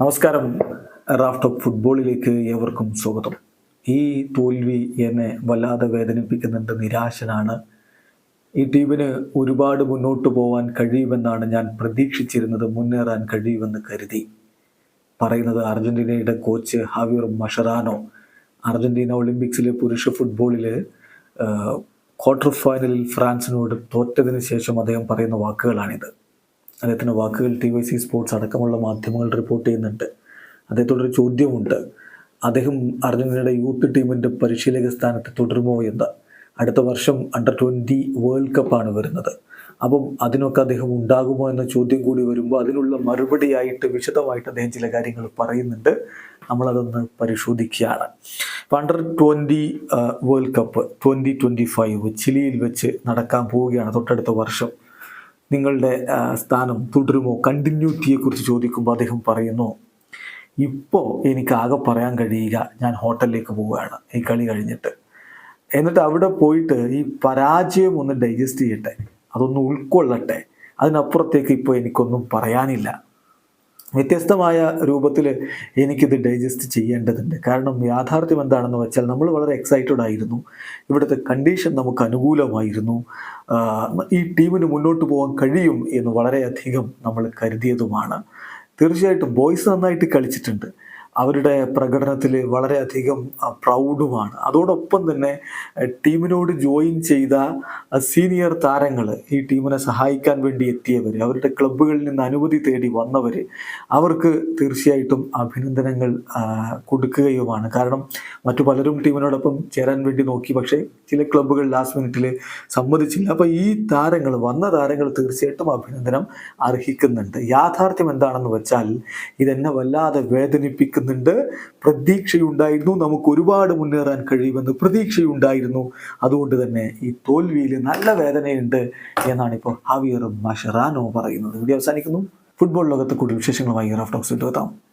നമസ്കാരം. Raf talk ഫുട്ബോളിലേക്ക് ഏവർക്കും സ്വാഗതം. ഈ തോൽവി എന്നെ വല്ലാതെ വേദനിപ്പിക്കുന്നുണ്ട് നിരാശനാണ്. ഈ ടീമിന് ഒരുപാട് മുന്നോട്ട് പോകാൻ കഴിയുമെന്നാണ് ഞാൻ പ്രതീക്ഷിച്ചിരുന്നത് മുന്നേറാൻ കഴിയുമെന്ന് കരുതി. പറയുന്നത് അർജന്റീനയുടെ കോച്ച് ഹാവിയർ മഷറാനോ. അർജന്റീന ഒളിമ്പിക്സിലെ പുരുഷ ഫുട്ബോളിൽ ക്വാർട്ടർ ഫൈനലിൽ ഫ്രാൻസിനോട് തോറ്റതിന് ശേഷം അദ്ദേഹം പറയുന്ന വാക്കുകളാണിത്. അദ്ദേഹത്തിന്റെ വാക്കുകൾ ടി വൈ സി സ്പോർട്സ് അടക്കമുള്ള മാധ്യമങ്ങൾ റിപ്പോർട്ട് ചെയ്യുന്നുണ്ട്. അദ്ദേഹത്തോടൊരു ചോദ്യമുണ്ട്. അദ്ദേഹം അർജന്റീനയുടെ യൂത്ത് ടീമിന്റെ പരിശീലക സ്ഥാനത്ത് തുടരുമോ എന്ന്. അടുത്ത വർഷം അണ്ടർ ട്വന്റി വേൾഡ് കപ്പാണ് വരുന്നത്. അപ്പം അതിനൊക്കെ അദ്ദേഹം ഉണ്ടാകുമോ എന്ന ചോദ്യം കൂടി വരുമ്പോൾ അതിനുള്ള മറുപടിയായിട്ട് വിശദമായിട്ട് അദ്ദേഹം ചില കാര്യങ്ങൾ പറയുന്നുണ്ട്. നമ്മളതൊന്ന് പരിശോധിക്കുകയാണ്. Under twenty world cup twenty twenty five ചിലിയിൽ വെച്ച് നടക്കാൻ പോവുകയാണ് തൊട്ടടുത്ത വർഷം. നിങ്ങളുടെ സ്ഥാനം തുടരുമോ? കണ്ടിന്യൂറ്റിയെക്കുറിച്ച് ചോദിക്കുമ്പോൾ അദ്ദേഹം പറയുന്നു ഇപ്പോൾ എനിക്ക് ആകെ പറയാൻ കഴിയുക ഞാൻ ഹോട്ടലിലേക്ക് പോവുകയാണ് ഈ കളി കഴിഞ്ഞിട്ട്. എന്നിട്ട് അവിടെ പോയിട്ട് ഈ പരാജയം ഒന്ന് ഡൈജസ്റ്റ് ചെയ്യട്ടെ അതൊന്ന് ഉൾക്കൊള്ളട്ടെ. അതിനപ്പുറത്തേക്ക് ഇപ്പോൾ എനിക്കൊന്നും പറയാനില്ല. വ്യത്യസ്തമായ രൂപത്തിൽ എനിക്കിത് ഡൈജസ്റ്റ് ചെയ്യേണ്ടതുണ്ട്. കാരണം യാഥാർത്ഥ്യം എന്താണെന്ന് വെച്ചാൽ നമ്മൾ വളരെ എക്സൈറ്റഡ് ആയിരുന്നു. ഇവിടുത്തെ കണ്ടീഷൻ നമുക്ക് അനുകൂലമായിരുന്നു. ഈ ടീമിന് മുന്നോട്ട് പോകാൻ കഴിയും എന്ന് വളരെയധികം നമ്മൾ കരുതിയതുമാണ്. തീർച്ചയായിട്ടും ബോയ്സ് നന്നായിട്ട് കളിച്ചിട്ടുണ്ട്. അവരുടെ പ്രകടനത്തിൽ വളരെയധികം പ്രൗഡുമാണ്. അതോടൊപ്പം തന്നെ ടീമിനോട് ജോയിൻ ചെയ്ത സീനിയർ താരങ്ങൾ ഈ ടീമിനെ സഹായിക്കാൻ വേണ്ടി എത്തിയവർ അവരുടെ ക്ലബ്ബുകളിൽ നിന്ന് അനുമതി തേടി വന്നവർ അവർക്ക് തീർച്ചയായിട്ടും അഭിനന്ദനങ്ങൾ കൊടുക്കുകയുമാണ്. കാരണം മറ്റു പലരും ടീമിനോടൊപ്പം ചേരാൻ വേണ്ടി നോക്കി പക്ഷേ ചില ക്ലബ്ബുകൾ ലാസ്റ്റ് മിനിറ്റിൽ സമ്മതിച്ചില്ല. അപ്പോൾ ഈ താരങ്ങൾ വന്ന താരങ്ങൾ തീർച്ചയായിട്ടും അഭിനന്ദനം അർഹിക്കുന്നുണ്ട്. യാഥാർത്ഥ്യം എന്താണെന്ന് വെച്ചാൽ ഇതെന്നെ വല്ലാതെ വേദനിപ്പിക്കുന്നുണ്ട് പ്രതീക്ഷയുണ്ടായിരുന്നു. നമുക്ക് ഒരുപാട് മുന്നേറാൻ കഴിയുമെന്ന് പ്രതീക്ഷയുണ്ടായിരുന്നു. അതുകൊണ്ട് തന്നെ ഈ തോൽവിയിൽ നല്ല വേദനയുണ്ട് എന്നാണ് ഇപ്പോൾ ഹാവിയറും മഷറാനോ പറയുന്നത്. വീഡിയോ അവസാനിക്കുന്നു. ഫുട്ബോൾ ലോകത്ത് കൂടുതൽ വിശേഷങ്ങളുമായി റഫ് ടോക്സ് എത്താം.